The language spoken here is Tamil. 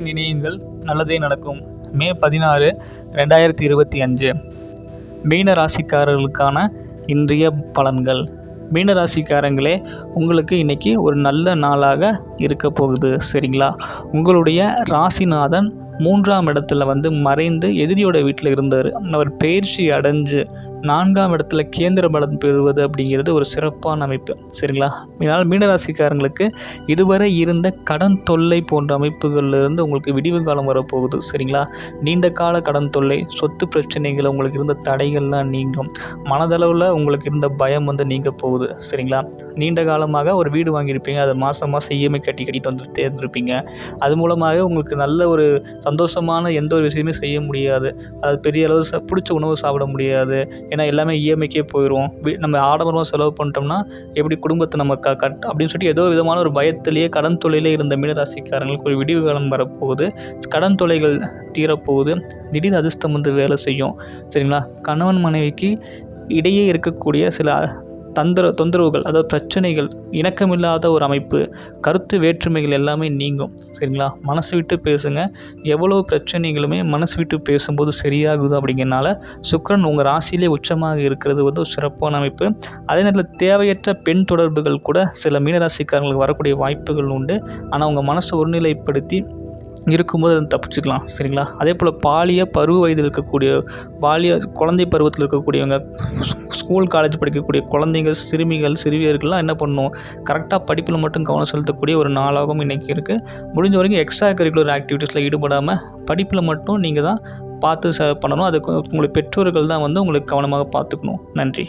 நல்லதை நினையுங்கள் நல்லதே நடக்கும். மே பதினாறு ரெண்டாயிரத்தி இருபத்தி அஞ்சு. மீன ராசிக்காரர்களுக்கான இன்றைய பலன்கள். மீன ராசிக்காரங்களே உங்களுக்கு இன்றைக்கி ஒரு நல்ல நாளாக இருக்க போகுது சரிங்களா? உங்களுடைய ராசிநாதன் மூன்றாம் இடத்துல வந்து மறைந்து எதிரியோட வீட்டில் இருந்தார். அவர் பயிற்சி அடைஞ்சு நான்காம் இடத்துல கேந்திர பலம் பெறுவது அப்படிங்கிறது ஒரு சிறப்பான அமைப்பு. சரிங்களா? இதனால் மீனராசிக்காரங்களுக்கு இதுவரை இருந்த கடன் தொல்லை போன்ற அமைப்புகளிலிருந்து உங்களுக்கு விடிவு காலம் வரப்போகுது. சரிங்களா? நீண்ட கால கடன் தொல்லை சொத்து பிரச்சனைகள் உங்களுக்கு இருந்த தடைகள்லாம் நீங்கும். மனதளவில் உங்களுக்கு இருந்த பயம் வந்து நீங்க போகுது. சரிங்களா? நீண்ட காலமாக ஒரு வீடு வாங்கியிருப்பீங்க. அதை மாதம் மாதம் இஎம்ஐ கட்டி கட்டிட்டு வந்துட்டே இருந்திருப்பீங்க அது மூலமாக உங்களுக்கு நல்ல ஒரு சந்தோஷமான எந்த ஒரு விஷயமே செய்ய முடியாது. அது பெரிய அளவு ச பிடிச்ச உணவு சாப்பிட முடியாது. ஏன்னா எல்லாமே இஎம்ஐக்கே போயிடும் நம்ம ஆடம்பரமாக செலவு பண்ணிட்டோம்னா எப்படி குடும்பத்தை நம்ம க கட் அப்படின்னு சொல்லிட்டு ஏதோ விதமான ஒரு பயத்திலேயே கடன் தொழிலே இருந்த மீனராசிக்காரங்களுக்கு ஒரு விடிவு காலம் வரப்போகுது. கடன் தொலைகள் தீரப்போகுது. திடீர் அதிர்ஷ்டம் வந்து வேலை செய்யும். சரிங்களா? கணவன் மனைவிக்கு இடையே இருக்கக்கூடிய சில தந்திர தொந்தரவுகள் அதாவது பிரச்சனைகள் இணக்கமில்லாத ஒரு அமைப்பு கருத்து வேற்றுமைகள் எல்லாமே நீங்கும். சரிங்களா? மனசு விட்டு பேசுங்க. எவ்வளோ பிரச்சனைகளுமே மனசு விட்டு பேசும்போது சரியாகுது அப்படிங்கிறனால சுக்கரன் உங்கள் ராசியிலே உச்சமாக இருக்கிறது வந்து ஒரு சிறப்பான அமைப்பு. அதே நேரத்தில் தேவையற்ற பெண் தொடர்புகள் கூட சில மீனராசிக்காரங்களுக்கு வரக்கூடிய வாய்ப்புகள் உண்டு. ஆனால் உங்கள் மனசை ஒருநிலைப்படுத்தி இருக்கும்போது அதை தப்பிச்சுக்கலாம் சரிங்களா? அதே போல் பாலிய பருவ வயதில் இருக்கக்கூடிய பாலிய குழந்தை பருவத்தில் இருக்கக்கூடியவங்க ஸ்கூல் காலேஜ் படிக்கக்கூடிய குழந்தைங்க சிறுமிகள் சிறுவியர்கள்லாம் என்ன பண்ணணும் கரெக்டாக படிப்பில் மட்டும் கவனம் செலுத்தக்கூடிய ஒரு நாளாகவும் இன்றைக்கி இருக்குது முடிஞ்ச வரைக்கும் எக்ஸ்ட்ரா கரிக்குலர் ஆக்டிவிட்டீஸில் ஈடுபடாமல் படிப்பில் மட்டும் நீங்கள் தான் பார்த்து ச பண்ணணும். அதுக்கு உங்களுக்கு பெற்றோர்கள் தான் வந்து உங்களுக்கு கவனமாக பார்த்துக்கணும். நன்றி.